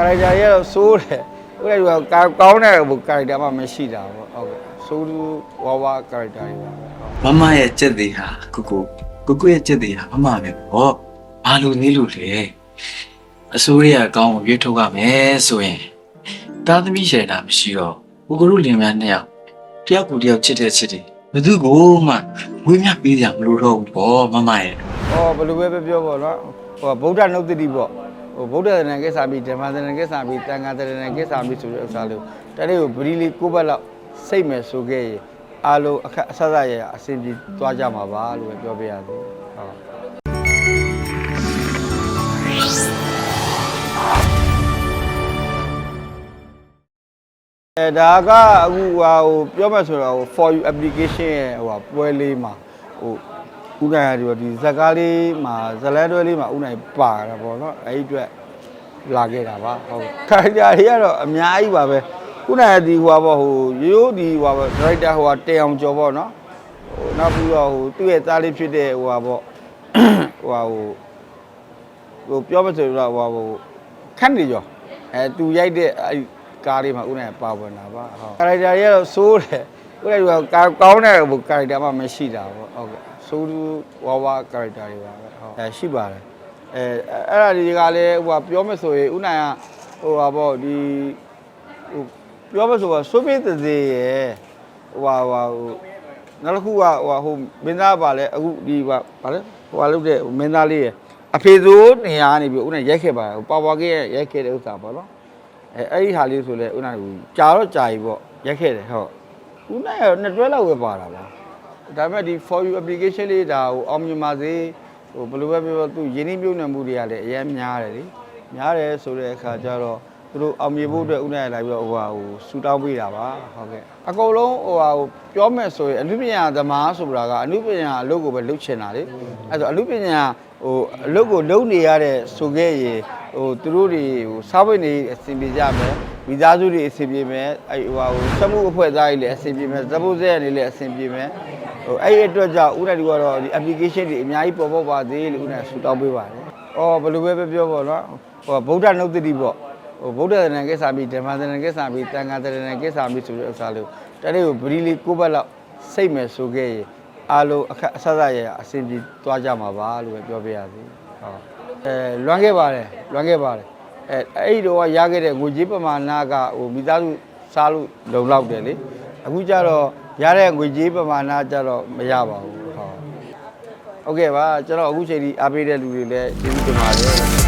ကာရိုက်တာရဲ့တော့စိုးတယ်ဥပဒေကကောင်းတဲ့ဘုကာရိုက်တာမှမရှိတာပေါ့ဟုတ်ကဲ့စိုးလူဝါဝါကာရိုက်တာတွေပါပဲဟုတ်မမရဲ့ကြက်သေးဟာကိုကိုကိုကိုရဲ့ကြက်သေးဟာမမပဲပေါ့ဘာလို့နေလို့လဲအစိုးရအကောင်းကိုရွေးထုတ်ရမယ်ဆိုရင်တာသမီရှယ်တာမရှိတော့ကိုကိုတို့လင်မယားနှစ်ယောက်တယောက်ကိုတယောက်ချစ်တဲ့ချစ်တယ်ဘယ်သူကိုမှဝေးမြပေးကြမလို့တော့ဘူးပေါ့မမရဲ့။အော်ဘယ်လိုပဲပြောပြောပေါ့နော်။ဟိုဗုဒ္ဓနုတ်တိပေါ့။ ဟိုဗုဒ္ဓသဏ္ဍာန်ကိစ္စပြီးဓမ္မသဏ္ဍာန်ကိစ္စပြီးတန်ခါသဏ္ဍာန်ကိစ္စပြီးဆိုတဲ့ဥစ္စာလေးကိုတနေ့ကိုဗရီလီကိုဘက်လောက်စိတ်မဲ့ဆိုခဲ့ရင်အားလုံးအခက်အဆက်ဆက်ရရအစဉ်ပြေသွားကြမှာပါလို့ပဲပြောပြရစီ။ဟုတ်အဲဒါကအခုဟာဟိုပြောမှဆိုတော့ဟို for you application ရဲ့ဟိုဟာပွဲလေးမှာဟို ဥက္ကရာဒီတော့ဒီဇက်ကားလေးမှာဇလန်တွဲလေးမှာဥနိုင်ပါတာပေါ့နော်အဲ့ဒီအတွက်လာခဲ့တာပါဟုတ်ကဲ့ခိုင်ဂျာတွေကတော့အများကြီးပါပဲဥနိုင်ဒီဟိုဟာပေါ့ဟိုရိုးရိုးဒီဟိုဟာပေါ့ဒရိုက်တာဟိုဟာတေအောင်ကျော်ပေါ့နော်ဟိုနောက်ပြီးတော့ဟိုသူ့ရဲ့သားလေးဖြစ်တဲ့ဟိုဟာပေါ့ဟိုဟာဟိုဟိုပြောမှဆိုတော့ဟိုဟာဟိုခန့်နေကျော်အဲသူရိုက်တဲ့အဲ့ကားလေးမှာဥနိုင်ပါဝင်တာပါဟုတ်ကာရိုက်တာတွေကတော့စိုးတယ်ဥနိုင်ကကောင်းတဲ့ဟိုကာရိုက်တာမှမရှိတာပေါ့ဟုတ်ကဲ့ စိုးလူဝါဝါကာရိုက်တာတွေပါပဲဟုတ်အဲရှိပါတယ်အဲအဲ့ဒါတွေကလည်းဟိုပြောမှဆိုရင်ဥနိုင်ကဟိုဟာပေါ့ဒီဟိုပြောမှဆိုတော့စိုးပြေးတဲ့စေရယ်ဟိုဟာဟိုဟာဟိုနောက်တစ်ခုကဟိုဟာဟိုမင်းသားပါလဲအခုဒီပါပါလဲဟိုဟာလုပ်တဲ့ဟိုမင်းသားလေးရယ်အဖေစိုးနေရာကနေပြီးဦးနဲ့ရိုက်ခဲ့ပါဟိုပါဝါကရဲ့ရိုက်ခဲ့တဲ့ဥစ္စာပေါ့နော်အဲအဲ့ဒီဟာလေးဆိုလဲဦးနဲ့ဟိုကြာတော့ကြာပြီပေါ့ရိုက်ခဲ့တယ်ဟုတ်ဦးနဲ့ကနှစ်တွဲလောက်ပဲပါတာပါ ဒါပေမဲ့ဒီ for you application လေးဒါဟိုအောင်မြင်ပါစေဟိုဘယ်လိုပဲပြောပြောသူရင်းနှီးမြုပ်နှံမှုတွေကလည်းအများများတယ်လေများတယ်ဆိုတဲ့အခါကျတော့သူတို့အောင်မြင်ဖို့အတွက်ဦးနဲ့လာပြီးတော့ဟိုဟာဟိုဆူတောင်းပေးတာပါဟုတ်ကဲ့အကုန်လုံးဟိုဟာဟိုပြောမယ်ဆိုရင်အနုပညာသမားဆိုတာကအနုပညာအလုပ်ကိုပဲလုပ်ချင်တာလေအဲဆိုအနုပညာဟိုအလုပ်ကိုလုပ်နေရတဲ့ဆိုခဲ့ရင်ဟိုသူတို့တွေဟိုစားဝတ်နေအဆင်ပြေကြမယ်မိသားစုတွေအဆင်ပြေမယ်အဲဟိုဟာဟိုစက်မှုအဖွဲ့သားတွေလည်းအဆင်ပြေမယ်သဘောစက်တွေလည်းအဆင်ပြေမယ် ဟိုအဲ့ဒီအတွက်ကြောင့်ဦးနိုင်ဒီကတော့ဒီ application တွေအများကြီးပေါ်ပေါ်ပါသေးလို့ဦးနိုင်ဆူတောင်းပေးပါတယ်။အော်ဘယ်လိုပဲပြောပြောပေါ့နော်ဟိုဗုဒ္ဓနုတ်တိပေါ့ဟိုဗုဒ္ဓသဏ္ဍာန်ကိစ္စပြီးဓမ္မသဏ္ဍာန်ကိစ္စပြီးတန်ခါသဏ္ဍာန်ကိစ္စပြီးဆိုတဲ့ဥစ္စာလေးကိုတနေ့ကိုဗရီလီကိုဘက်လောက်စိတ်မဲ့ဆိုခဲ့ရင်အားလုံးအခက်အဆက်ဆက်ရရအစဉ်ပြေသွားကြမှာပါလို့ပဲပြောပြရစီဟုတ်အဲလွမ်းခဲ့ပါတယ်လွမ်းခဲ့ပါတယ်အဲအဲ့ဒီတော့ကရခဲ့တဲ့ငွေကြေးပမာဏကဟိုမိသားစုစားလို့လုံလောက်တယ်လေ အခုကျတော့ရတဲ့ငွေကြေးပမာဏကျတော့မရပါဘူးဟုတ်ဟုတ်ကဲ့ပါကျွန်တော်အခုချိန်ဒီအားပေးတဲ့လူတွေလည်းကျေးဇူးတင်ပါတယ်